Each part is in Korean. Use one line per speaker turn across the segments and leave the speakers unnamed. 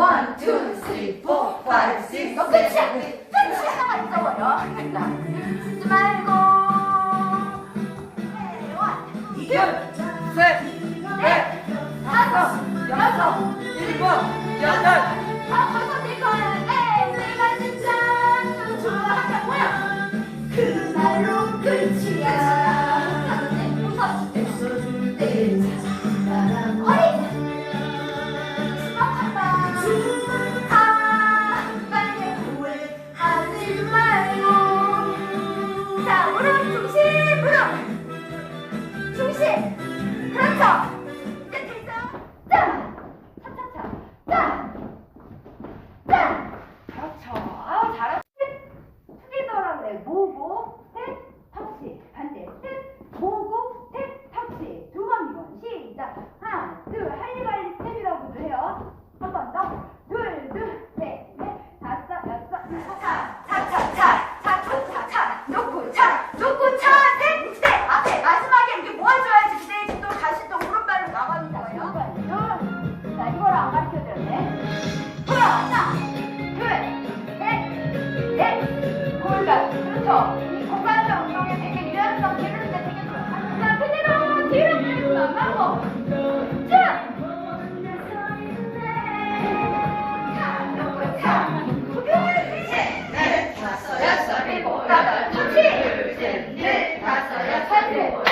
원, 투, 쓰리, 포, 파이브, 식스, 너 끝이야. 끝이야. 나가 있어버려. 듣지 말고. 네, 원, 투, 이겨. 셋, 넷, 다섯, 여섯, 일곱, 여덟. 그렇죠. Yes.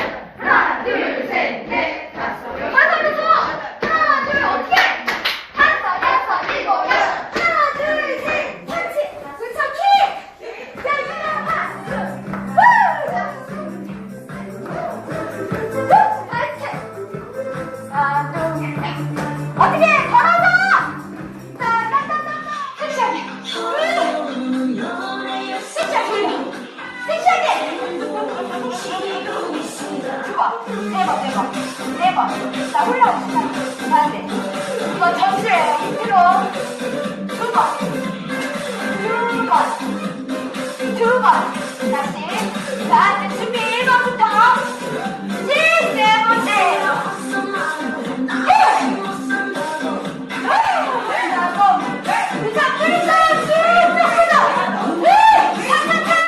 1번, 1번. 자, 올라오세요. 반대. 이거 점수예요. 힘들어. 2번.